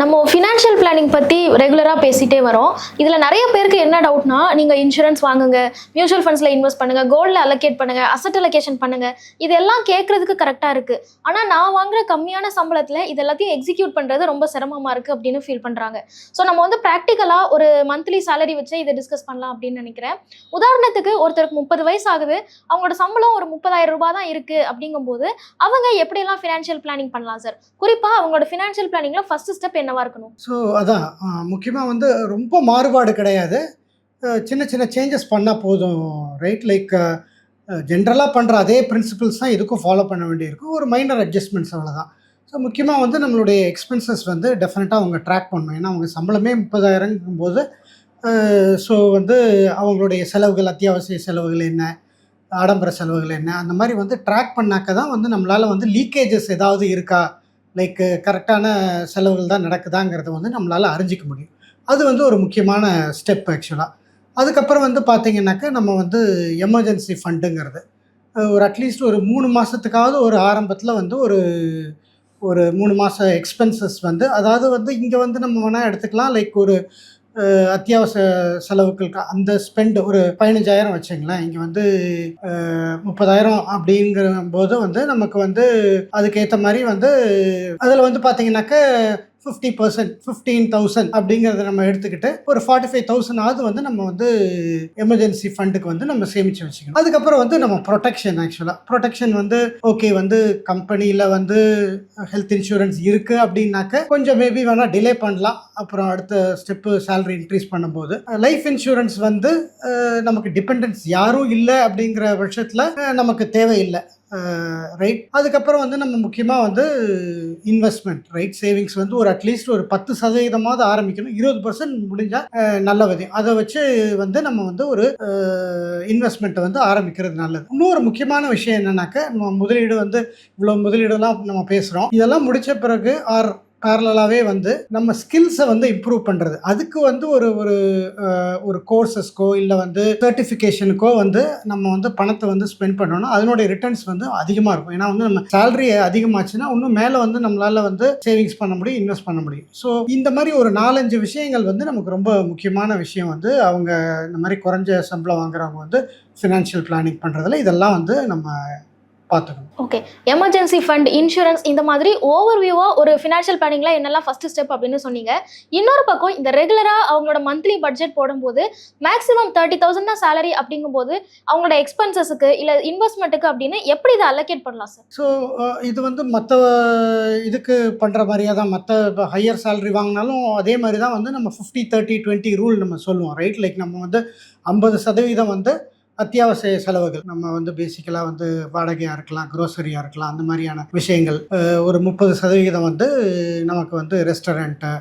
நம்ம financial planning பற்றி ரெகுலராக பேசிகிட்டே வரோம். இதில் நிறைய பேருக்கு என்ன டவுட்னா நீங்கள் இன்சூரன்ஸ் வாங்குங்க மியூச்சுவல் ஃபண்ட்ஸில் இன்வெஸ்ட் பண்ணுங்கள் கோல்டில் அலோகேட் பண்ணுங்கள் அசட் அலோகேஷன் பண்ணுங்கள் இதெல்லாம் கேட்குறதுக்கு கரெக்டாக இருக்குது ஆனால் நான் வாங்குற கம்மியான சம்பளத்தில் இது எல்லாத்தையும் எக்ஸிக்யூட் பண்ணுறது ரொம்ப சிரமமாக இருக்குது அப்படின்னு ஃபீல் பண்ணுறாங்க ஸோ நம்ம வந்து ப்ராக்டிக்கலாக ஒரு மந்த்லி சேலரி வச்சு இதை டிஸ்கஸ் பண்ணலாம் அப்படின்னு நினைக்கிறேன். உதாரணத்துக்கு ஒருத்தருக்கு முப்பது வயசு ஆகுது அவங்களோட சம்பளம் ஒரு முப்பதாயிரம் ரூபாய் தான் இருக்குது அப்படிங்கும்போது அவங்க எப்படியெல்லாம் ஃபினான்ஷியல் பிளானிங் பண்ணலாம் சார் குறிப்பாக அவங்களோட ஃபினான்ஷியல் பிளானிங்கில் ஃபஸ்ட்டு ஸ்டெப் என்னவா இருக்கணும்? ஸோ அதான். முக்கியமாக வந்து ரொம்ப மாறுபாடு கிடையாது. சின்ன சின்ன சேஞ்சஸ் பண்ணால் போதும் ரைட் லைக் ஜென்ரலாக பண்ணுற அதே பிரின்சிபல்ஸ் தான் இதுக்கும் ஃபாலோ பண்ண வேண்டியிருக்கும். ஒரு மைனர் அட்ஜஸ்ட்மெண்ட்ஸ் அவ்வளோதான் ஸோ முக்கியமாக வந்து நம்மளுடைய எக்ஸ்பென்சஸ் வந்து டெஃபினட்டாக அவங்க ட்ராக் பண்ணணும். ஏன்னா அவங்க சம்பளமே முப்பதாயிரங்கும் போது ஸோ வந்து அவங்களுடைய செலவுகள் அத்தியாவசிய செலவுகள் என்ன ஆடம்பர செலவுகள் என்ன அந்த மாதிரி வந்து ட்ராக் பண்ணாக்க தான் வந்து நம்மளால் வந்து லீக்கேஜஸ் ஏதாவது இருக்கா லைக் கரெக்டான செலவுகள் தான் நடக்குதாங்கிறத வந்து நம்மளால் அறிஞ்சிக்க முடியும். அது வந்து ஒரு முக்கியமான ஸ்டெப் ஆக்சுவலாக அதுக்கப்புறம் வந்து பார்த்திங்கனாக்கா நம்ம வந்து எமர்ஜென்சி ஃபண்டுங்கிறது ஒரு அட்லீஸ்ட் ஒரு மூணு மாதத்துக்காவது ஒரு ஆரம்பத்தில் வந்து ஒரு ஒரு மூணு மாத எக்ஸ்பென்சஸ் வந்து அதாவது வந்து இங்கே வந்து நம்ம வேணால் எடுத்துக்கலாம் லைக் ஒரு அத்தியாவசிய செலவுகளுக்கு அந்த ஸ்பெண்ட் ஒரு பதினஞ்சாயிரம் வச்சுங்களேன். இங்கே வந்து முப்பதாயிரம் அப்படிங்கிற போது வந்து நமக்கு வந்து அதுக்கேற்ற மாதிரி வந்து அதில் வந்து பார்த்தீங்கன்னாக்க ஃபிஃப்டி பர்சன்ட் ஃபிஃப்டீன் தௌசண்ட் அப்படிங்கிறத நம்ம எடுத்துக்கிட்டு ஒரு ஃபார்ட்டி ஃபைவ் தௌசண்டாவது வந்து நம்ம வந்து எமர்ஜென்சி ஃபண்டுக்கு வந்து நம்ம சேமிச்சு வச்சுக்கணும். அதுக்கப்புறம் வந்து நம்ம ப்ரொடெக்ஷன் ஆக்சுவலாக ப்ரொடெக்ஷன் வந்து ஓகே வந்து கம்பெனியில் வந்து ஹெல்த் இன்சூரன்ஸ் இருக்குது அப்படின்னாக்க கொஞ்சம் மேபி வேணால் டிலே பண்ணலாம். அப்புறம் அடுத்த ஸ்டெப்பு சேலரி இன்க்ரீஸ் பண்ணும்போது. லைஃப் இன்சூரன்ஸ் வந்து நமக்கு டிபெண்டன்ஸ் யாரும் இல்லை அப்படிங்கிற பட்சத்தில் நமக்கு தேவையில்லை. ரைட் அதுக்கப்புறம் வந்து நம்ம முக்கியமாக வந்து இன்வெஸ்ட்மெண்ட் ரைட் சேவிங்ஸ் வந்து ஒரு அட்லீஸ்ட் ஒரு பத்து சதவீதமாவது ஆரம்பிக்கணும். இருபது பர்சன்ட் முடிஞ்சால் நல்ல விதம் அதை வச்சு வந்து நம்ம வந்து ஒரு இன்வெஸ்ட்மெண்ட்டை வந்து ஆரம்பிக்கிறது நல்லது. இன்னொரு முக்கியமான விஷயம் என்னன்னாக்க நம்ம முதலீடு வந்து இவ்வளோ முதலீடுலாம் நம்ம பேசுகிறோம் இதெல்லாம் முடித்த பிறகு ஆர் பேரலாகவே வந்து நம்ம ஸ்கில்ஸை வந்து இம்ப்ரூவ் பண்ணுறது அதுக்கு வந்து ஒரு ஒரு ஒரு கோர்சஸ்க்கோ இல்லை வந்து சர்டிஃபிகேஷனுக்கோ வந்து நம்ம வந்து பணத்தை வந்து ஸ்பெண்ட் பண்ணோம்னா அதனுடைய ரிட்டர்ன்ஸ் வந்து அதிகமாக இருக்கும். ஏன்னா வந்து நம்ம சேலரி அதிகமாச்சுன்னா இன்னும் மேலே வந்து நம்மளால் வந்து சேவிங்ஸ் பண்ண முடியும் இன்வெஸ்ட் பண்ண முடியும். ஸோ இந்த மாதிரி ஒரு நாலஞ்சு விஷயங்கள் வந்து நமக்கு ரொம்ப முக்கியமான விஷயம் வந்து அவங்க இந்த மாதிரி குறைஞ்ச சம்பளம் வாங்குறவங்க வந்து ஃபினான்ஷியல் பிளானிங் பண்ணுறதுல இதெல்லாம் வந்து நம்ம பார்த்துக்கணும் ஓகே எமர்ஜென்சி ஃபண்ட் இன்சூரன்ஸ் இந்த மாதிரி ஓவர் வியூவாக ஒரு ஃபினான்ஷியல் பிளானிங்ல என்னெல்லாம் ஃபர்ஸ்ட் ஸ்டெப் அப்படின்னு சொன்னீங்க. இன்னொரு பக்கம் இந்த ரெகுலராக அவங்களோட மந்த்லி பட்ஜெட் போடும்போது மேக்ஸிமம் தேர்ட்டி தௌசண்ட் தான் சேலரி அப்படிங்கும்போது அவங்களோட எக்ஸ்பென்சஸுக்கு இல்லை இன்வெஸ்ட்மெண்ட்டுக்கு அப்படின்னு எப்படி இதை அலோகேட் பண்ணலாம் சார் ஸோ இது வந்து மற்ற இதுக்கு பண்ணுற மாதிரியே தான் மற்ற ஹையர் சேலரி வாங்கினாலும் அதே மாதிரி தான் வந்து நம்ம ஃபிஃப்டி தேர்ட்டி டுவெண்ட்டி ரூல் நம்ம சொல்லுவோம் ரைட் லைக் நம்ம வந்து ஐம்பது சதவீதம் வந்து அத்தியாவசிய செலவுகள். நம்ம வந்து பேசிக்கலாக வந்து வாடகையாக இருக்கலாம் க்ரோசரியாக இருக்கலாம் அந்த மாதிரியான விஷயங்கள். ஒரு முப்பது சதவிகிதம் வந்து நமக்கு வந்து ரெஸ்டாரண்ட்டை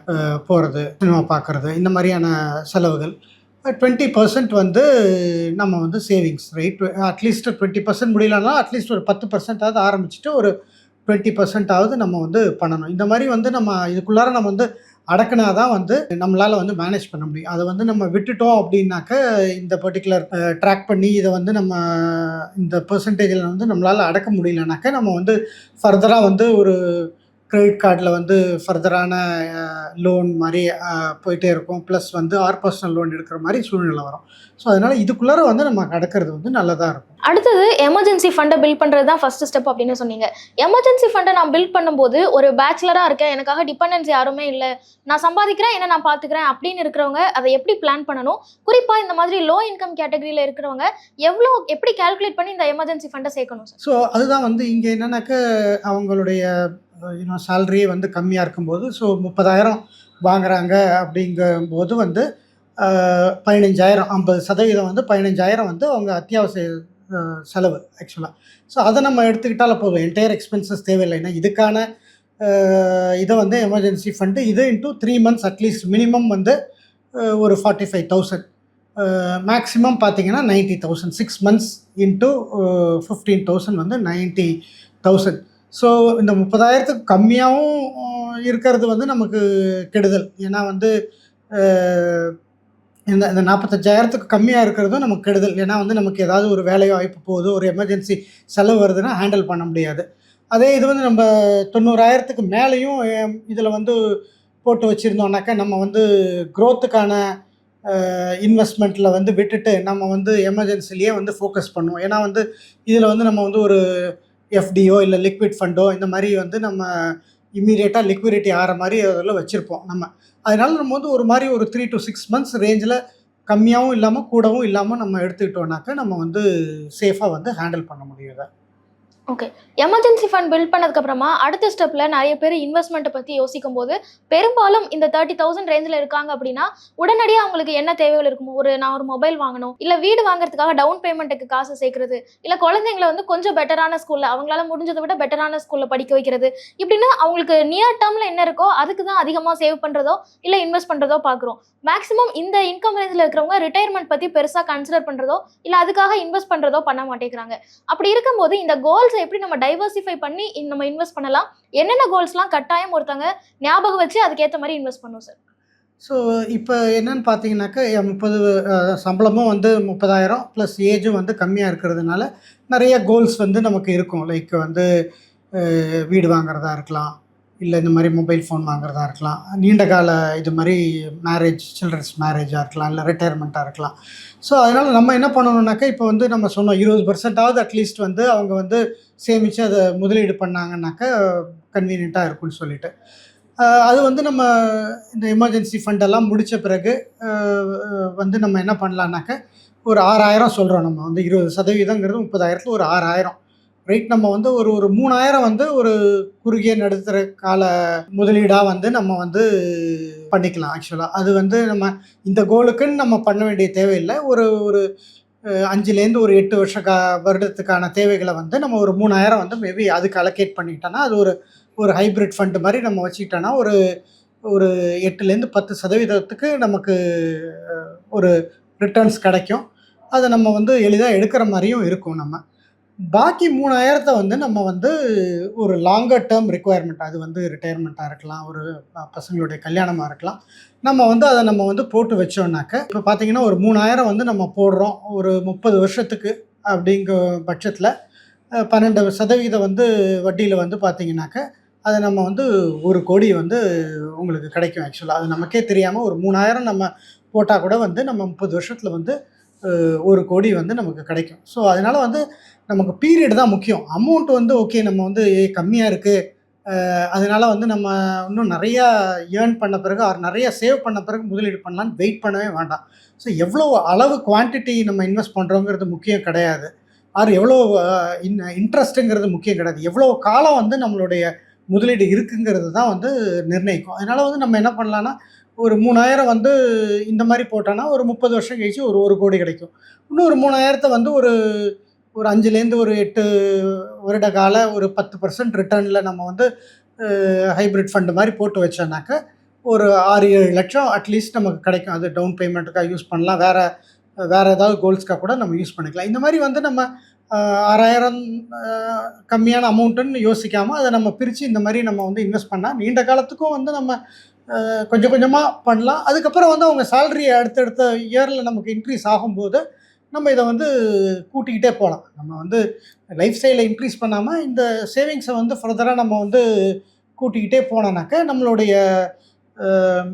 போகிறது சினிமா பார்க்குறது இந்த மாதிரியான செலவுகள். டுவெண்ட்டி பர்சன்ட் வந்து நம்ம வந்து savings right at least twenty percent முடியலன்னா அட்லீஸ்ட் ஒரு பத்து பர்சன்டாவது ஆரம்பிச்சுட்டு ஒரு டுவெண்ட்டி பர்சன்டாவது நம்ம வந்து பண்ணணும். இந்த மாதிரி வந்து நம்ம இதுக்குள்ளார நம்ம வந்து அடக்குனா தான் வந்து நம்மளால் வந்து மேனேஜ் பண்ண முடியும். அதை வந்து நம்ம விட்டுட்டோம் அப்படின்னாக்க இந்த பர்டிகுலர் ட்ராக் பண்ணி இதை வந்து நம்ம இந்த பர்சன்டேஜில் வந்து நம்மளால் அடக்க முடியலனாக்க நம்ம வந்து ஃபர்தராக வந்து ஒரு கிரெடிட் கார்டில் வந்து ஃபர்தரான லோன் மாதிரி போயிட்டே இருக்கும். ப்ளஸ் வந்து ஆர் பர்சனல் லோன் எடுக்கிற மாதிரி சூழ்நிலை வரும். ஸோ அதனால் இதுக்குள்ளார வந்து நம்ம அடக்கிறது வந்து நல்லதாக இருக்கும். அடுத்தது எமர்ஜென்சி ஃபண்டை பில்ட் பண்ணுறது தான் ஃபர்ஸ்ட் ஸ்டெப் அப்படின்னு சொன்னீங்க. எமர்ஜென்சி ஃபண்டை நான் பில்ட் பண்ணும்போது ஒரு பேச்சுலராக இருக்கேன் எனக்காக டிபெண்டன்ஸ் யாருமே இல்லை. நான் சம்பாதிக்கிறேன் என்ன நான் பார்த்துக்கிறேன் அப்படின்னு இருக்கிறவங்க அதை எப்படி பிளான் பண்ணணும்? குறிப்பாக இந்த மாதிரி லோ இன்கம் கேட்டகரியில் இருக்கிறவங்க எவ்வளோ எப்படி கால்குலேட் பண்ணி இந்த எமர்ஜென்சி ஃபண்டை சேர்க்கணும் சார்? ஸோ அதுதான் வந்து இங்கே என்னன்னாக்க அவங்களுடைய யூனோ சேல்ரி வந்து கம்மியாக இருக்கும்போது ஸோ முப்பதாயிரம் வாங்குறாங்க அப்படிங்கும்போது வந்து பதினஞ்சாயிரம் ஐம்பது சதவீதம் வந்து பதினஞ்சாயிரம் வந்து அவங்க அத்தியாவசிய செலவு ஆக்சுவலாக ஸோ அதை நம்ம எடுத்துக்கிட்டாலும் போதும். என்டையர் எக்ஸ்பென்சஸ் தேவையில்லை. ஏன்னா இதுக்கான இதை வந்து எமர்ஜென்சி ஃபண்டு இது into three months at least minimum வந்து ஒரு ஃபார்ட்டி ஃபைவ் தௌசண்ட் மேக்ஸிமம் பார்த்தீங்கன்னா ninety thousand six months into fifteen thousand வந்து நைன்ட்டி தௌசண்ட் ஸோ இந்த முப்பதாயிரத்துக்கு கம்மியாகவும் இருக்கிறது வந்து நமக்கு கெடுதல். ஏன்னா வந்து இந்த இந்த நாற்பத்தஞ்சாயிரத்துக்கு கம்மியாக இருக்கிறதும் நமக்கு கெடுதல். ஏன்னா வந்து நமக்கு ஏதாவது ஒரு வேலை வாய்ப்பு போகுது ஒரு எமர்ஜென்சி செலவு வருதுன்னா ஹேண்டில் பண்ண முடியாது. அதே இது வந்து நம்ம தொண்ணூறாயிரத்துக்கு மேலேயும் இதில் வந்து போட்டு வச்சுருந்தோம்னாக்கா நம்ம வந்து க்ரோத்துக்கான இன்வெஸ்ட்மெண்ட்டில் வந்து விட்டுட்டு நம்ம வந்து எமர்ஜென்சிலேயே வந்து ஃபோக்கஸ் பண்ணுவோம். ஏன்னா வந்து இதில் வந்து நம்ம வந்து ஒரு எஃப்டியோ இல்லை லிக்விட் ஃபண்டோ இந்த மாதிரி வந்து நம்ம இம்மீடியட்டாக லிக்விடிட்டி ஆகிற மாதிரி அதில் வச்சுருப்போம் நம்ம அதனால நம்ம வந்து ஒரு மாதிரி ஒரு த்ரீ டு சிக்ஸ் மந்த்ஸ் ரேஞ்சில் கம்மியாகவும் இல்லாமல் கூடவும் இல்லாமல் நம்ம எடுத்துக்கிட்டோம்னாக்கா நம்ம வந்து சேஃபாக வந்து ஹேண்டில் பண்ண முடியும் இதை. ஓகே எமர்ஜென்சி ஃபண்ட் பில்ட் பண்ணதுக்கப்புறமா அடுத்த ஸ்டெப்பில் நிறைய பேர் இன்வெஸ்ட்மெண்ட்டை பற்றி யோசிக்கும் போது பெரும்பாலும் இந்த தேர்ட்டி தௌசண்ட் ரேஞ்சில் இருக்காங்க அப்படின்னா உடனடியாக அவங்களுக்கு என்ன தேவைகள் இருக்கும் ஒரு நான் ஒரு மொபைல் வாங்கணும் இல்லை வீடு வாங்குறதுக்காக டவுன் பேமெண்ட்டுக்கு காசு சேர்க்கறது இல்லை குழந்தைங்களை வந்து கொஞ்சம் பெட்டரான ஸ்கூலில் அவங்களால முடிஞ்சதை விட பெட்டரான ஸ்கூலில் படிக்க வைக்கிறது இப்படின்னு அவங்களுக்கு நியர் டேர்மில் என்ன இருக்கோ அதுக்கு தான் அதிகமாக சேவ் பண்ணுறதோ இல்லை இன்வெஸ்ட் பண்ணுறதோ பார்க்குறோம் மேக்ஸிமம் இந்த இன்கம் ரேஞ்சில் இருக்கிறவங்க ரிட்டையர்மெண்ட் பற்றி பெருசாக கன்சிடர் பண்ணுறதோ இல்லை அதுக்காக இன்வெஸ்ட் பண்ணுறதோ பண்ண மாட்டேங்கிறாங்க. அப்படி இருக்கும்போது இந்த கோல்ஸ் எப்படி நம்ம டைவர்சிஃபை பண்ணி நம்ம இன்வெஸ்ட் பண்ணலாம்? என்னென்ன கோல்ஸ்லாம் கட்டாயம் ஒருத்தங்க ஞாபகம் வச்சு அதுக்கேற்ற மாதிரி இன்வெஸ்ட் பண்ணும் சார் ஸோ இப்போ என்னன்னு பார்த்தீங்கன்னாக்கா என் முப்பது சம்பளமும் வந்து முப்பதாயிரம் ப்ளஸ் ஏஜும் வந்து கம்மியாக இருக்கிறதுனால நிறைய கோல்ஸ் வந்து நமக்கு இருக்கும். லைக் வந்து வீடு வாங்குறதா இருக்கலாம். இல்லை இந்த மாதிரி மொபைல் ஃபோன் வாங்குறதா இருக்கலாம். நீண்ட கால இது மாதிரி மேரேஜ் சில்ட்ரன்ஸ் மேரேஜாக இருக்கலாம் இல்லை ரிட்டையர்மெண்ட்டாக இருக்கலாம். ஸோ அதனால் நம்ம என்ன பண்ணணுன்னாக்கா இப்போ வந்து நம்ம சொன்னோம் இருபது பர்சன்டாவது அட்லீஸ்ட் வந்து அவங்க வந்து சேமித்து அதை முதலீடு பண்ணாங்கன்னாக்கா கன்வீனியண்ட்டாக இருக்கும்னு சொல்லிட்டு. அது வந்து நம்ம இந்த எமர்ஜென்சி ஃபண்டெல்லாம் முடித்த பிறகு வந்து நம்ம என்ன பண்ணலான்னாக்க ஒரு ஆறாயிரம் சொல்கிறோம் நம்ம. வந்து இருபது சதவீதங்கிறது முப்பதாயிரத்தில் ஒரு ஆறாயிரம். ரைட் நம்ம வந்து ஒரு ஒரு மூணாயிரம் வந்து ஒரு குறுகிய நடுத்தர கால முதலீடாக வந்து நம்ம வந்து பண்ணிக்கலாம் ஆக்சுவலாக அது வந்து நம்ம இந்த கோலுக்குன்னு நம்ம பண்ண வேண்டிய தேவையில்லை. ஒரு ஒரு அஞ்சுலேருந்து ஒரு எட்டு வருஷ கா வருடத்துக்கான தேவைகளை வந்து நம்ம ஒரு மூணாயிரம் வந்து மேபி அதுக்கு அலோகேட் பண்ணிக்கிட்டோன்னா அது ஒரு ஒரு ஹைப்ரிட் ஃபண்டு மாதிரி நம்ம வச்சுக்கிட்டோன்னா ஒரு ஒரு எட்டுலேருந்து பத்து சதவீதத்துக்கு நமக்கு ஒரு ரிட்டர்ன்ஸ் கிடைக்கும். அதை நம்ம வந்து எளிதாக எடுக்கிற மாதிரியும் இருக்கும் நம்ம. பாக்கி மூணாயிரத்தை வந்து நம்ம வந்து ஒரு லாங்கர் டேர்ம் ரிக்குவயர்மெண்ட் அது வந்து ரிட்டையர்மெண்ட்டாக இருக்கலாம் ஒரு பசங்களுடைய கல்யாணமாக இருக்கலாம். நம்ம வந்து அதை நம்ம வந்து போட்டு வச்சோம்னாக்க இப்போ பார்த்தீங்கன்னா ஒரு மூணாயிரம் வந்து நம்ம போடுறோம் ஒரு முப்பது வருஷத்துக்கு அப்படிங்கிற பட்சத்தில் பன்னெண்டு சதவீதம் வந்து வட்டியில் வந்து பார்த்தீங்கன்னாக்க அதை நம்ம வந்து ஒரு கோடி வந்து உங்களுக்கு கிடைக்கும் ஆக்சுவலாக அது நமக்கே தெரியாமல் ஒரு மூணாயிரம் நம்ம போட்டால் கூட வந்து நம்ம முப்பது வருஷத்தில் வந்து ஒரு கோடி வந்து நமக்கு கிடைக்கும். ஸோ அதனால் வந்து நமக்கு பீரியட் தான் முக்கியம். அமௌண்ட் வந்து ஓகே நம்ம வந்து கம்மியாக இருக்குது அதனால் வந்து நம்ம இன்னும் நிறையா ஏர்ன் பண்ண பிறகு ஆர் நிறையா சேவ் பண்ண பிறகு முதலீடு பண்ணலான்னு வெயிட் பண்ணவே வேண்டாம். ஸோ எவ்வளோ அளவு குவான்டிட்டி நம்ம இன்வெஸ்ட் பண்ணுறோங்கிறது முக்கியம் கிடையாது. ஆர் எவ்வளோ இன் இன்ட்ரெஸ்ட்டுங்கிறது முக்கியம் கிடையாது. எவ்வளோ காலம் வந்து நம்மளுடைய முதலீடு இருக்குங்கிறது தான் வந்து நிர்ணயிக்கும். அதனால் வந்து நம்ம என்ன பண்ணலான்னா ஒரு மூணாயிரம் வந்து இந்த மாதிரி போட்டோன்னா ஒரு முப்பது வருஷம் கழிச்சு ஒரு ஒரு கோடி கிடைக்கும். இன்னும் ஒரு மூணாயிரத்தை வந்து ஒரு ஒரு அஞ்சுலேருந்து ஒரு எட்டு வருட கால ஒரு பத்து பர்சன்ட் ரிட்டர்னில் நம்ம வந்து ஹைப்ரிட் ஃபண்டு மாதிரி போட்டு வச்சோன்னாக்க ஒரு ஆறு ஏழு லட்சம் அட்லீஸ்ட் நமக்கு கிடைக்கும். அது டவுன் பேமெண்ட்டுக்காக யூஸ் பண்ணலாம். வேறு வேறு ஏதாவது கோல்ஸ்க்காக கூட நம்ம யூஸ் பண்ணிக்கலாம். இந்த மாதிரி வந்து நம்ம ஆறாயிரம் கம்மியான அமௌண்ட்டுன்னு யோசிக்காமல் அதை நம்ம பிரித்து இந்த மாதிரி நம்ம வந்து இன்வெஸ்ட் பண்ணால் நீண்ட காலத்துக்கும் வந்து நம்ம கொஞ்சம் கொஞ்சமாக பண்ணலாம். அதுக்கப்புறம் வந்து அவங்க சேலரி அடுத்தடுத்த இயரில் நமக்கு இன்க்ரீஸ் ஆகும்போது நம்ம இதை வந்து கூட்டிக்கிட்டே போகலாம். நம்ம வந்து லைஃப் ஸ்டைலை இன்க்ரீஸ் பண்ணாமல் இந்த சேவிங்ஸை வந்து ஃபர்தராக நம்ம வந்து கூட்டிக்கிட்டே போனோன்னாக்க நம்மளுடைய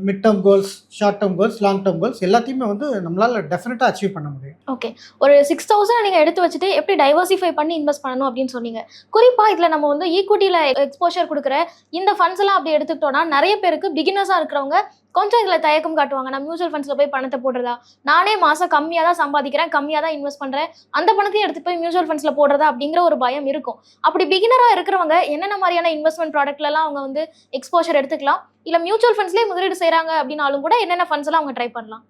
mid term goals short term goals long term goals எல்லாத்தையுமே வந்து நம்மளால் டெஃபினட்டாக அச்சீவ் பண்ண முடியும். ஓகே ஒரு சிக்ஸ் தௌசண்ட் நீங்கள் எடுத்து வச்சுட்டு எப்படி டைவர்சிஃபை பண்ணி இன்வெஸ்ட் பண்ணணும் அப்படின்னு சொன்னீங்க. குறிப்பாக இதில் நம்ம வந்து ஈக்குவிட்டியில் எக்ஸ்போஷர் கொடுக்குற இந்த ஃபண்ட்ஸ் எல்லாம் அப்படி எடுத்துக்கிட்டோம்னா நிறைய பேருக்கு பிகினர்ஸாக இருக்கிறவங்க கொஞ்சம் இதில் தயக்கம் காட்டுவாங்க. நான் மியூச்சுவல் ஃபண்ட்ஸில் போய் பணத்தை போடுறதா? நானே மாதம் கம்மியாக தான் சம்பாதிக்கிறேன் கம்மியாக தான் இன்வெஸ்ட் பண்ணுறேன் அந்த பணத்தையும் எடுத்து போய் மியூச்சுவல் ஃபண்ட்ஸில் போடுறதா அப்படிங்கிற ஒரு பயம் இருக்கும். அப்படி பிகினராக இருக்கிறவங்க என்னென்ன மாதிரியான இன்வெஸ்ட்மெண்ட் ப்ராடக்ட்லலாம் அவங்க வந்து எக்ஸ்போஷர் எடுத்துக்கலாம்? இல்லை மியூச்சுவல் ஃபண்ட்ஸ்லேயே முதலீடு செய்கிறாங்க அப்படின்னாலும் கூட என்னென்ன ஃபண்ட்ஸ் எல்லாம் அவங்க ட்ரை பண்ணலாம்?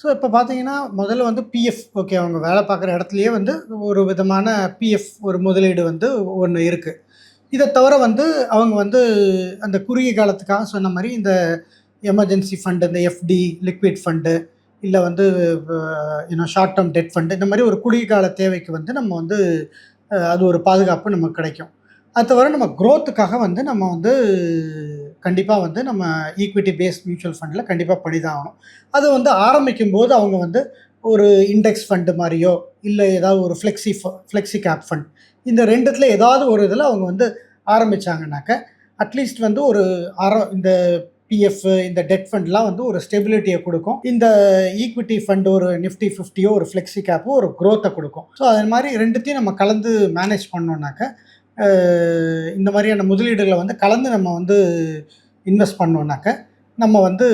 ஸோ இப்போ பார்த்தீங்கன்னா முதல்ல வந்து பிஎஃப் ஓகே அவங்க வேலை பார்க்குற இடத்துலையே வந்து ஒரு விதமான பிஎஃப் ஒரு முதலீடு வந்து ஒன்று இருக்குது இதை தவிர வந்து அவங்க வந்து அந்த குறுகிய காலத்துக்காக சொன்ன மாதிரி இந்த எமர்ஜென்சி ஃபண்டு இந்த எஃப்டி லிக்விட் ஃபண்டு இல்லை வந்து இன்னும் ஷார்ட் டேர்ம் டெட் ஃபண்டு இந்த மாதிரி ஒரு குறுகிய கால தேவைக்கு வந்து நம்ம வந்து அது ஒரு பாதுகாப்பு நமக்கு கிடைக்கும். அது தவிர நம்ம க்ரோத்துக்காக வந்து நம்ம வந்து கண்டிப்பாக வந்து நம்ம ஈக்விட்டி பேஸ்ட் மியூச்சுவல் ஃபண்டில் கண்டிப்பாக பண்ணிதான் ஆகணும் அது வந்து ஆரம்பிக்கும் போது அவங்க வந்து ஒரு இண்டெக்ஸ் ஃபண்டு மாதிரியோ இல்லை ஏதாவது ஒரு ஃப்ளெக்ஸி ஃப்ளெக்ஸி கேப் ஃபண்ட் இந்த ரெண்டுத்தில் ஏதாவது ஒரு இதில் அவங்க வந்து ஆரம்பித்தாங்கனாக்க அட்லீஸ்ட் வந்து ஒரு அற இந்த பிஎஃப் இந்த டெட் ஃபண்ட்லாம் வந்து ஒரு ஸ்டெபிலிட்டியை கொடுக்கும். இந்த ஈக்விட்டி ஃபண்ட் ஒரு நிஃப்டி ஃபிஃப்டியோ ஒரு ஃப்ளெக்ஸி கேப்போ ஒரு க்ரோத்தை கொடுக்கும். ஸோ அது மாதிரி ரெண்டுத்தையும் நம்ம கலந்து மேனேஜ் பண்ணோம்னாக்க இந்த மாதிரியான முதலீடுகளை வந்து கலந்து நம்ம வந்து இன்வெஸ்ட் பண்ணோம்னாக்க நம்ம வந்து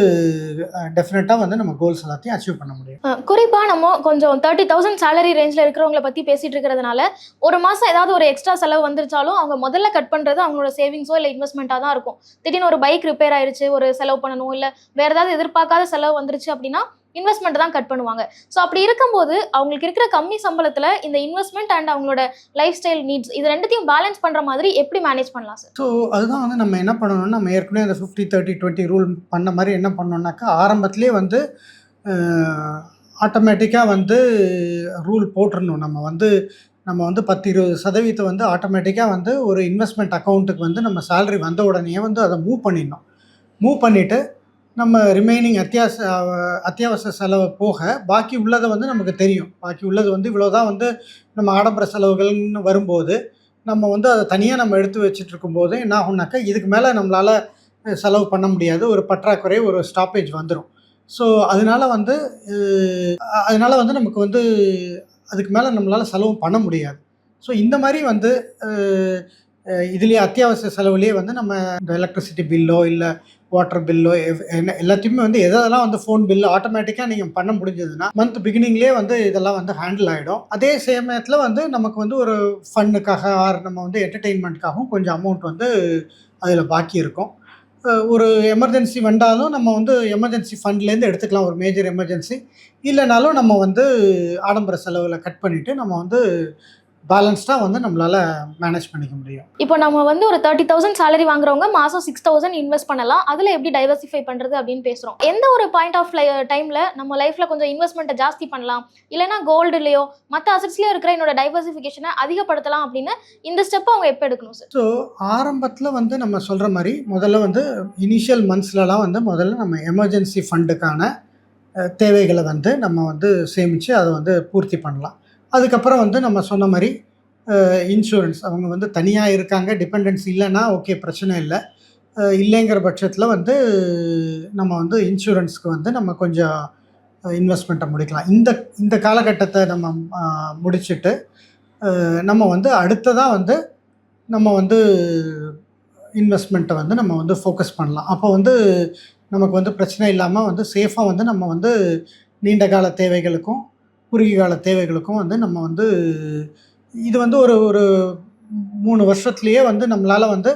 டெஃபினட்டாக வந்து நம்ம கோல்ஸ் எல்லாத்தையும் அச்சீவ் பண்ண முடியும். குறிப்பாக நம்ம கொஞ்சம் தேர்ட்டி தௌசண்ட் சேலரி ரேஞ்சில் இருக்கிறவங்கள பற்றி பேசிட்டு இருக்கிறதுனால ஒரு மாதம் ஏதாவது ஒரு எக்ஸ்ட்ரா செலவு வந்துருச்சாலும் அவங்க முதல்ல கட் பண்ணுறது அவங்களோட சேவிங்ஸோ இல்லை இன்வெஸ்ட்மெண்ட்டாக தான் இருக்கும். திடீர்னு ஒரு பைக் ரிப்பேர் ஆயிடுச்சு ஒரு செலவு பண்ணணும் இல்லை வேறு ஏதாவது எதிர்பார்க்காத செலவு வந்துருச்சு அப்படின்னா இன்வெஸ்ட்மெண்ட் தான் கட் பண்ணுவாங்க. ஸோ அப்படி இருக்கும்போது அவங்களுக்கு இருக்கிற கம்மி சம்பளத்தில் இந்த இன்வெஸ்ட்மெண்ட் அண்ட் அவங்களோட லைஃப் ஸ்டைல் நீட்ஸ் இது ரெண்டுத்தையும் பேலன்ஸ் பண்ணுற மாதிரி எப்படி மேனேஜ் பண்ணலாம் சார் ஸோ அதுதான் வந்து நம்ம என்ன பண்ணணும்னா நம்ம ஏற்கனவே அந்த ஃபிஃப்டி தேர்ட்டி டுவெண்ட்டி ரூல் பண்ண மாதிரி என்ன பண்ணோம்னாக்கா ஆரம்பத்திலே வந்து ஆட்டோமேட்டிக்காக வந்து ரூல் போட்டுடணும் நம்ம வந்து நம்ம வந்து பத்து இருபது சதவீதத்தை வந்து ஆட்டோமேட்டிக்காக வந்து ஒரு இன்வெஸ்ட்மெண்ட் அக்கௌண்ட்டுக்கு வந்து நம்ம சேலரி வந்த உடனே வந்து அதை மூவ் பண்ணிடணும். மூவ் பண்ணிவிட்டு நம்ம ரிமைனிங் அத்தியாவச அத்தியாவசிய செலவு போக பாக்கி உள்ளதை வந்து நமக்கு தெரியும். பாக்கி உள்ளது வந்து இவ்வளோ தான் வந்து நம்ம ஆடம்பர செலவுகள்னு வரும்போது நம்ம வந்து அதை தனியாக நம்ம எடுத்து வச்சுட்டு இருக்கும்போது என்ன ஆகும்னாக்கா இதுக்கு மேலே நம்மளால் செலவு பண்ண முடியாது. ஒரு பற்றாக்குறை ஒரு ஸ்டாப்பேஜ் வந்துடும் ஸோ அதனால வந்து அதனால் அதனால வந்து நமக்கு வந்து அதுக்கு மேலே நம்மளால் செலவு பண்ண முடியாது. ஸோ இந்த மாதிரி வந்து இதுலேயே அத்தியாவசிய செலவுலேயே வந்து நம்ம இந்த எலக்ட்ரிசிட்டி பில்லோ இல்லை வாட்டர் பில்லோ என்ன எல்லாத்தையுமே வந்து எதெல்லாம் வந்து ஃபோன் பில்லு ஆட்டோமேட்டிக்காக நீங்கள் பண்ண முடிஞ்சதுன்னா மந்த் பிகினிங்லேயே வந்து இதெல்லாம் வந்து ஹேண்டில் ஆகிடும் அதே சமயத்தில் வந்து நமக்கு வந்து ஒரு ஃபன்னுக்காக ஆர் நம்ம வந்து என்டர்டெயின்மெண்ட்காகவும் கொஞ்சம் அமௌண்ட் வந்து அதில் பாக்கி இருக்கும். ஒரு எமர்ஜென்சி வந்தாலும் நம்ம வந்து எமர்ஜென்சி ஃபண்ட்லேருந்து எடுத்துக்கலாம் ஒரு மேஜர் எமர்ஜென்சி இல்லைனாலும் நம்ம வந்து ஆடம்பர செலவில் கட் பண்ணிவிட்டு நம்ம வந்து பேலன்ஸ்டாக வந்து நம்மளால் மேனேஜ் பண்ணிக்க முடியும். இப்போ நம்ம வந்து ஒரு தேர்ட்டி தௌசண்ட் சேலரி வாங்குறவங்க மாசம் சிக்ஸ் தௌசண்ட் இன்வெஸ்ட் பண்ணலாம். அதுல எப்படி டைவர்சிஃபை பண்றது அப்படின்னு பேசுறோம். எந்த ஒரு பாயிண்ட் ஆஃப் டைம்ல நம்ம லைஃப்ல கொஞ்சம் இன்வெஸ்ட்மெண்ட்டை ஜாஸ்தி பண்ணலாம். இல்லைன்னா கோல்டுலயோ மற்ற அசட்ஸ்லயோ இருக்கிற என்னோட டைவர்சிஃபிகேஷனை அதிகப்படுத்தலாம் அப்படின்னு இந்த ஸ்டெப் அவங்க எப்போ எடுக்கணும் சார் ஸோ ஆரம்பத்தில் வந்து நம்ம சொல்கிற மாதிரி முதல்ல வந்து இனிஷியல் மந்த்ஸ்லலாம் வந்து முதல்ல நம்ம எமர்ஜென்சி ஃபண்டுக்கான தேவைகளை வந்து நம்ம வந்து சேமித்து அதை வந்து பூர்த்தி பண்ணலாம். அதுக்கப்புறம் வந்து நம்ம சொன்ன மாதிரி இன்சூரன்ஸ் அவங்க வந்து தனியாக இருக்காங்க டிபெண்டன்ஸ் இல்லைன்னா ஓகே பிரச்சனை இல்லை. இல்லைங்கிற பட்சத்தில் வந்து நம்ம வந்து இன்சூரன்ஸ்க்கு வந்து நம்ம கொஞ்சம் இன்வெஸ்ட்மெண்ட்டை முடிக்கலாம். இந்த இந்த காலகட்டத்தை நம்ம முடிச்சுட்டு நம்ம வந்து அடுத்ததாக வந்து நம்ம வந்து இன்வெஸ்ட்மெண்ட்டை வந்து நம்ம வந்து ஃபோக்கஸ் பண்ணலாம். அப்போ வந்து நமக்கு வந்து பிரச்சனை இல்லாமல் வந்து சேஃபாக வந்து நம்ம வந்து நீண்ட கால தேவைகளுக்கும் குறுகிய கால தேவைகளுக்கும் வந்து நம்ம வந்து இது வந்து ஒரு ஒரு மூணு வருஷத்துலேயே வந்து நம்மளால் வந்து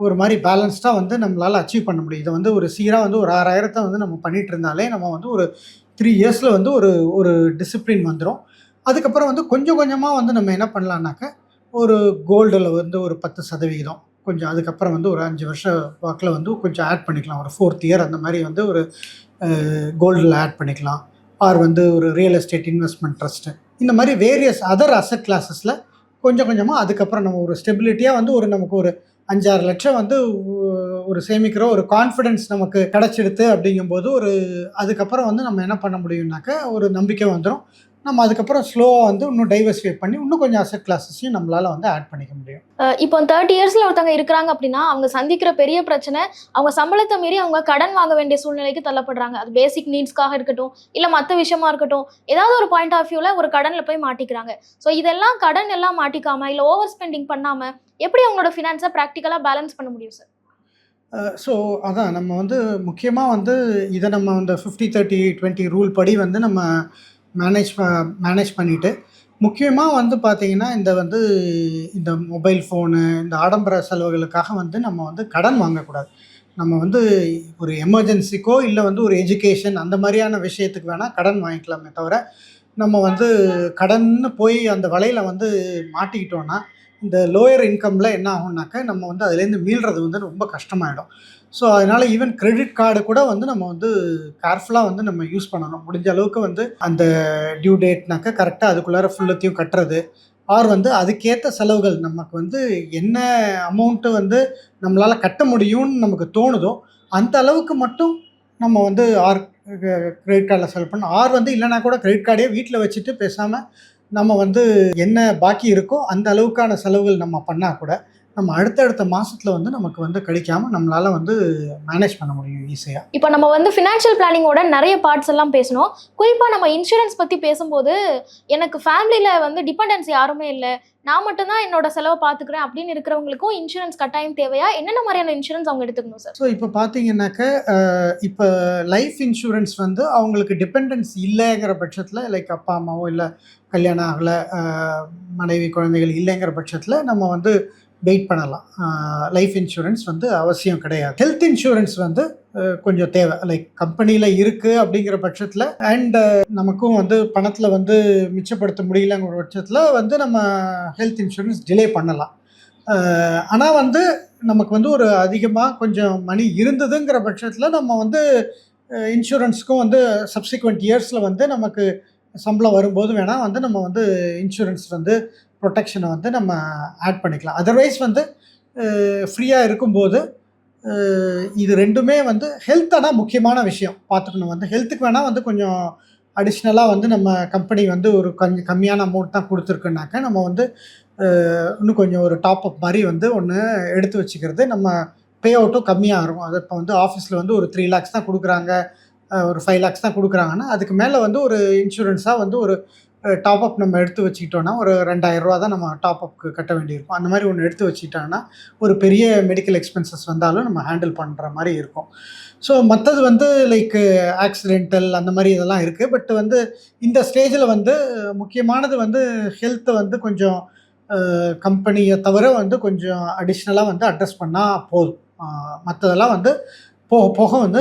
ஒரு மாதிரி பேலன்ஸ்டாக வந்து நம்மளால் அச்சீவ் பண்ண முடியும். இதை வந்து ஒரு சீராக வந்து ஒரு ஆறாயிரத்தை வந்து நம்ம பண்ணிகிட்டு இருந்தாலே நம்ம வந்து ஒரு த்ரீ இயர்ஸில் வந்து ஒரு ஒரு டிசிப்ளின் வந்துடும் அதுக்கப்புறம் வந்து கொஞ்சம் கொஞ்சமாக வந்து நம்ம என்ன பண்ணலான்னாக்க ஒரு கோல்டில் வந்து ஒரு பத்து சதவிகிதம் கொஞ்சம் அதுக்கப்புறம் வந்து ஒரு அஞ்சு வருஷ வாக்கில் வந்து கொஞ்சம் ஆட் பண்ணிக்கலாம். ஒரு ஃபோர்த் இயர் அந்த மாதிரி வந்து ஒரு கோல்டில் ஆட் பண்ணிக்கலாம். ஆர் வந்து ஒரு ரியல் எஸ்டேட் இன்வெஸ்ட்மெண்ட் ட்ரஸ்ட்டு இந்த மாதிரி வேரியஸ் அதர் அசட் கிளாஸஸில் கொஞ்சம் கொஞ்சமாக அதுக்கப்புறம் நம்ம ஒரு ஸ்டெபிலிட்டியாக வந்து ஒரு நமக்கு ஒரு அஞ்சாறு லட்சம் வந்து ஒரு சேமிக்கிற ஒரு கான்ஃபிடென்ஸ் நமக்கு கிடச்சிடுது அப்படிங்கும்போது ஒரு அதுக்கப்புறம் வந்து நம்ம என்ன பண்ண முடியும்னாக்க ஒரு நம்பிக்கை வந்துடும் நம்ம அதுக்கப்புறம் ஸ்லோவாக வந்து இன்னும் டைவர்சிஃபை பண்ணி இன்னும் கொஞ்சம் அசட் கிளாஸஸையும் நம்மளால் வந்து ஆட் பண்ணிக்க முடியும். இப்போ தேர்ட்டி இயர்ஸ்ல ஒருத்தவங்க இருக்கிறாங்க அப்படின்னா அவங்க சந்திக்கிற பெரிய பிரச்சனை அவங்க சம்பளத்தை மீறி அவங்க கடன் வாங்க வேண்டிய சூழ்நிலைக்கு தள்ளப்படுறாங்க. அது பேசிக் நீட்ஸ்க்காக இருக்கட்டும் இல்ல மற்ற விஷயமா இருக்கட்டும் ஏதாவது ஒரு பாயிண்ட் ஆஃப் வியூல ஒரு கடன்ல போய் மாட்டிக்கிறாங்க. ஸோ இதெல்லாம் கடன் எல்லாம் மாட்டிக்காம இல்ல ஓவர் ஸ்பெண்டிங் பண்ணாம எப்படி அவங்களோட ஃபினான்ஸை ப்ராக்டிக்கலா பேலன்ஸ் பண்ண முடியும் சார் ஸோ அதான் நம்ம வந்து முக்கியமாக வந்து இதை நம்ம அந்த ஃபிஃப்டி தேர்ட்டி டுவெண்ட்டி ரூல் படி வந்து நம்ம மேனேஜ் மேனேஜ் பண்ணிவிட்டு முக்கியமாக வந்து பார்த்திங்கன்னா இந்த வந்து இந்த மொபைல் ஃபோனு இந்த ஆடம்பர செலவுகளுக்காக வந்து நம்ம வந்து கடன் வாங்கக்கூடாது. நம்ம வந்து ஒரு எமர்ஜென்சிக்கோ இல்லை வந்து ஒரு எஜுகேஷன் அந்த மாதிரியான விஷயத்துக்கு வேணால் கடன் வாங்கிக்கலாமே தவிர நம்ம வந்து கடன்னு போய் அந்த வலையில் வந்து மாட்டிக்கிட்டோன்னா இந்த லோயர் இன்கமில் என்ன ஆகும்னாக்கா நம்ம வந்து அதுலேருந்து மீள்றது வந்து ரொம்ப கஷ்டமாயிடும். ஸோ அதனால் ஈவன் கிரெடிட் கார்டு கூட வந்து நம்ம வந்து கேர்ஃபுல்லாக வந்து நம்ம யூஸ் பண்ணணும். முடிஞ்ச அளவுக்கு வந்து அந்த டியூ டேட்னாக்கா கரெக்டாக அதுக்குள்ளார ஃபுல்லத்தையும் கட்டுறது. ஆர் வந்து அதுக்கேற்ற செலவுகள் நமக்கு வந்து என்ன அமௌண்ட்டு வந்து நம்மளால் கட்ட முடியும்னு நமக்கு தோணுதோ அந்த அளவுக்கு மட்டும் நம்ம வந்து ஆர் கிரெடிட் கார்டில் செலவு பண்ணணும். ஆர் வந்து இல்லைனா கூட கிரெடிட் கார்டே வீட்டில் வச்சுட்டு பேசாமல் நம்ம வந்து என்ன பாக்கி இருக்கோ அந்த அளவுக்கான செலவுகள் நம்ம பண்ணால் கூட நம்ம அடுத்தடுத்த மாசத்துல வந்து நமக்கு வந்து கிடைக்காம நம்மளால வந்து மேனேஜ் பண்ண முடியும் ஈஸியாக இப்போ நம்ம வந்து ஃபினான்ஷியல் பிளானிங்கோட நிறைய பார்ட்ஸ் எல்லாம் பேசணும். குறிப்பாக நம்ம இன்சூரன்ஸ் பற்றி பேசும்போது எனக்கு ஃபேமிலியில் வந்து டிபெண்டன்ஸ் யாருமே இல்லை. நான் மட்டும்தான் என்னோட செலவை பார்த்துக்கிறேன் அப்படின்னு இருக்கிறவங்களுக்கும் இன்சூரன்ஸ் கட்டாயம் தேவையா? என்னென்ன மாதிரியான இன்சூரன்ஸ் அவங்க எடுத்துக்கணும் சார் ஸோ இப்போ பார்த்தீங்கன்னாக்க இப்போ லைஃப் இன்சூரன்ஸ் வந்து அவங்களுக்கு டிபெண்டன்ஸ் இல்லைங்கிற பட்சத்தில் லைக் அப்பா அம்மாவோ இல்லை கல்யாணம் ஆகலை மனைவி குழந்தைகள் இல்லைங்கிற பட்சத்தில் நம்ம வந்து வெயிட் பண்ணலாம். லைஃப் இன்சூரன்ஸ் வந்து அவசியம் கிடையாது. ஹெல்த் இன்சூரன்ஸ் வந்து கொஞ்சம் தேவை. லைக் கம்பெனியில் இருக்குது அப்படிங்கிற பட்சத்தில் அண்ட் நமக்கும் வந்து பணத்தில் வந்து மிச்சப்படுத்த முடியலங்கிற பட்சத்தில் வந்து நம்ம ஹெல்த் இன்சூரன்ஸ் டிலே பண்ணலாம். ஆனால் வந்து நமக்கு வந்து ஒரு அதிகமாக கொஞ்சம் மணி இருந்ததுங்கிற பட்சத்தில் நம்ம வந்து இன்சூரன்ஸுக்கும் வந்து சப்சிக்வெண்ட் இயர்ஸில் வந்து நமக்கு சம்பளம் வரும்போது வேணால் வந்து நம்ம வந்து இன்சூரன்ஸ் வந்து ப்ரொடெக்ஷனை வந்து நம்ம ஆட் பண்ணிக்கலாம். அதர்வைஸ் வந்து ஃப்ரீயாக இருக்கும்போது இது ரெண்டுமே வந்து ஹெல்த் ஆனால் முக்கியமான விஷயம். பார்த்துக்கணும் வந்து ஹெல்த்துக்கு வேணால் வந்து கொஞ்சம் அடிஷ்னலாக வந்து நம்ம கம்பெனி வந்து ஒரு கொஞ்சம் கம்மியான அமௌண்ட் தான் கொடுத்துருக்குனாக்க நம்ம வந்து இன்னும் கொஞ்சம் ஒரு டாப் அப் மாதிரி வந்து ஒன்று எடுத்து வச்சுக்கிறது நம்ம பே அவுட்டும் கம்மியாக இருக்கும் அது இப்போ வந்து ஆஃபீஸில் வந்து ஒரு த்ரீ லேக்ஸ் தான் கொடுக்குறாங்க. ஒரு ஃபைவ் லேக்ஸ் தான் கொடுக்குறாங்கன்னா அதுக்கு மேலே வந்து ஒரு இன்சூரன்ஸாக வந்து ஒரு டாப் அப் நம்ம எடுத்து வச்சுக்கிட்டோன்னா ஒரு ரெண்டாயிரம் ரூபா தான் நம்ம டாப் அப்க்கு கட்ட வேண்டியிருக்கும். அந்த மாதிரி ஒன்று எடுத்து வச்சுக்கிட்டோன்னா ஒரு பெரிய மெடிக்கல் எக்ஸ்பென்சஸ் வந்தாலும் நம்ம ஹேண்டில் பண்ணுற மாதிரி இருக்கும். ஸோ மற்றது வந்து லைக் ஆக்சிடென்டல் அந்த மாதிரி இதெல்லாம் இருக்குது பட் வந்து இந்த ஸ்டேஜில் வந்து முக்கியமானது வந்து ஹெல்த்தை வந்து கொஞ்சம் கம்பெனியை தவிர வந்து கொஞ்சம் அடிஷ்னலாக வந்து அட்ரஸ் பண்ணால் போதும். மற்றதெல்லாம் வந்து போக போக வந்து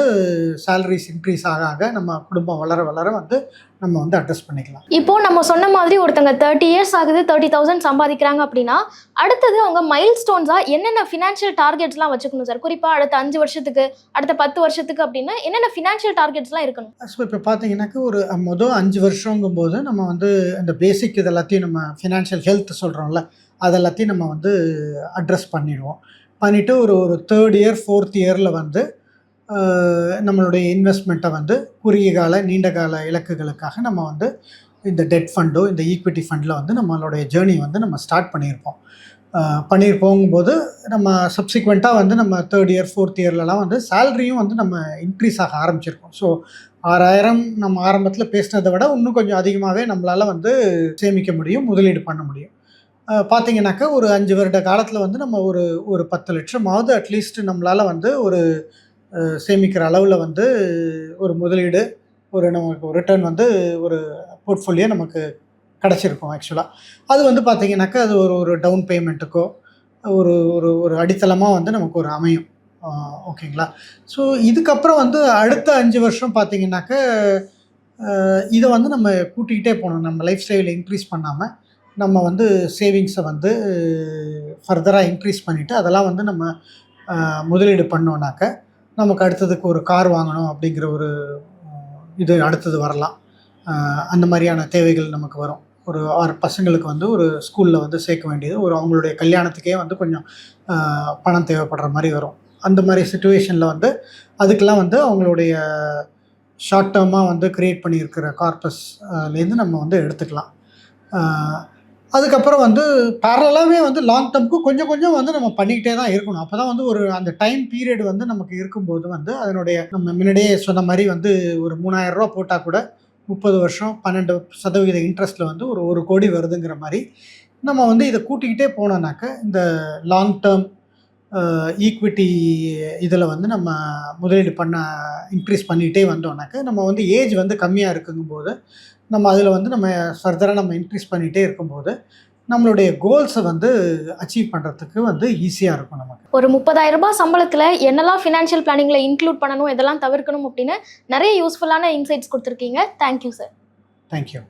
சேலரிஸ் இன்க்ரீஸ் ஆக ஆக நம்ம குடும்பம் வளர வளர வந்து நம்ம வந்து அட்ரஸ் பண்ணிக்கலாம். இப்போ நம்ம சொன்ன மாதிரி ஒருத்தங்க தேர்ட்டி இயர்ஸ் ஆகுது தேர்ட்டி தௌசண்ட் சம்பாதிக்கிறாங்க அப்படின்னா அடுத்தது அவங்க மைல் ஸ்டோன்ஸா என்னென்ன ஃபினான்ஷியல் டார்கெட்ஸ்லாம் வச்சுக்கணும் சார் குறிப்பாக அடுத்த அஞ்சு வருஷத்துக்கு அடுத்த பத்து வருஷத்துக்கு அப்படின்னு என்னென்ன ஃபினான்ஷியல் டார்கெட்ஸ்லாம் இருக்கணும்? ஸோ இப்போ பார்த்தீங்கன்னாக்கா ஒரு மொதல் அஞ்சு வருஷங்கும்போது நம்ம வந்து இந்த பேசிக் இது எல்லாத்தையும் நம்ம ஃபினான்ஷியல் ஹெல்த் சொல்கிறோம்ல அது எல்லாத்தையும் நம்ம வந்து அட்ரஸ் பண்ணிடுவோம். பண்ணிவிட்டு ஒரு ஒரு தேர்ட் இயர் ஃபோர்த் இயரில் வந்து நம்மளுடைய இன்வெஸ்ட்மெண்ட்டை வந்து குறுகிய கால நீண்ட கால இலக்குகளுக்காக நம்ம வந்து இந்த டெட் ஃபண்டோ இந்த ஈக்விட்டி ஃபண்டில் வந்து நம்மளுடைய ஜேர்னி வந்து நம்ம ஸ்டார்ட் பண்ணியிருப்போம். பண்ணியிருப்போங்கும்போது நம்ம சப்சிக்வெண்ட்டாக வந்து நம்ம தேர்ட் இயர் ஃபோர்த் இயர்லலாம் வந்து சேல்ரியும் வந்து நம்ம இன்க்ரீஸ் ஆக ஆரம்பிச்சிருக்கோம். ஸோ ஆறாயிரம் நம்ம ஆரம்பத்தில் பேசினதை விட இன்னும் கொஞ்சம் அதிகமாகவே நம்மளால் வந்து சேமிக்க முடியும் முதலீடு பண்ண முடியும். பார்த்தீங்கன்னாக்கா ஒரு அஞ்சு வருட காலத்தில் வந்து நம்ம ஒரு ஒரு பத்து லட்சமாவது அட்லீஸ்ட் நம்மளால் வந்து ஒரு சேமிக்கிற அளவில் வந்து ஒரு முதலீடு ஒரு நமக்கு ரிட்டர்ன் வந்து ஒரு போர்ட்ஃபோலியோ நமக்கு கிடச்சிருக்கும் ஆக்சுவலாக அது வந்து பார்த்திங்கனாக்கா அது ஒரு ஒரு டவுன் பேமெண்ட்டுக்கோ ஒரு ஒரு ஒரு அடித்தளமாக வந்து நமக்கு ஒரு அமையும். ஓகேங்களா ஸோ இதுக்கப்புறம் வந்து அடுத்த அஞ்சு வருஷம் பார்த்தீங்கன்னாக்க இதை வந்து நம்ம கூட்டிக்கிட்டே போகணும். நம்ம லைஃப் ஸ்டைலில் இன்க்ரீஸ் பண்ணாமல் நம்ம வந்து சேவிங்ஸை வந்து ஃபர்தராக இன்க்ரீஸ் பண்ணிவிட்டு அதெல்லாம் வந்து நம்ம முதலீடு பண்ணோன்னாக்க நமக்கு அடுத்ததுக்கு ஒரு கார் வாங்கணும் அப்படிங்கிற ஒரு இது அடுத்தது வரலாம். அந்த மாதிரியான தேவைகள் நமக்கு வரும். ஒரு ஆறு பசங்களுக்கு வந்து ஒரு ஸ்கூலில் வந்து சேர்க்க வேண்டியது ஒரு அவங்களுடைய கல்யாணத்துக்கே வந்து கொஞ்சம் பணம் தேவைப்படுற மாதிரி வரும். அந்த மாதிரி சுச்சுவேஷனில் வந்து அதுக்கெல்லாம் வந்து அவங்களுடைய ஷார்ட் டேர்மாக வந்து க்ரியேட் பண்ணியிருக்கிற கார்பஸ்லேருந்து நம்ம வந்து எடுத்துக்கலாம். அதுக்கப்புறம் வந்து பேரலாகவே வந்து லாங் டேர்முக்கு கொஞ்சம் கொஞ்சம் வந்து நம்ம பண்ணிக்கிட்டே தான் இருக்கணும். அப்போ தான் வந்து ஒரு அந்த டைம் பீரியட் வந்து நமக்கு இருக்கும்போது வந்து அதனுடைய நம்ம முன்னாடியே சொன்ன மாதிரி வந்து ஒரு மூணாயிரம் ரூபா போட்டால் கூட முப்பது வருஷம் பன்னெண்டு சதவீத இன்ட்ரெஸ்ட்டில் வந்து ஒரு ஒரு கோடி வருதுங்கிற மாதிரி நம்ம வந்து இதை கூட்டிக்கிட்டே போனோம்னாக்க இந்த லாங் டேர்ம் ஈக்விட்டி இதில் வந்து நம்ம முதலீடு பண்ண இன்க்ரீஸ் பண்ணிகிட்டே வந்தோம்னாக்க நம்ம வந்து ஏஜ் வந்து கம்மியாக இருக்குங்கும்போது நம்ம அதில் வந்து நம்ம ஃபர்தராக நம்ம இன்க்ரீஸ் பண்ணிகிட்டே இருக்கும்போது நம்மளுடைய கோல்ஸை வந்து அச்சீவ் பண்ணுறதுக்கு வந்து ஈஸியாக இருக்கும் நமக்கு. ஒரு முப்பதாயிரம் ரூபாய் சம்பளத்தில் என்னெல்லாம் ஃபினான்ஷியல் பிளானிங்கில் இன்க்ளூட் பண்ணணும் இதெல்லாம் தவிர்க்கணும் அப்படின்னு நிறைய யூஸ்ஃபுல்லான இன்சைட்ஸ் கொடுத்துருக்கீங்க. Thank you sir thank you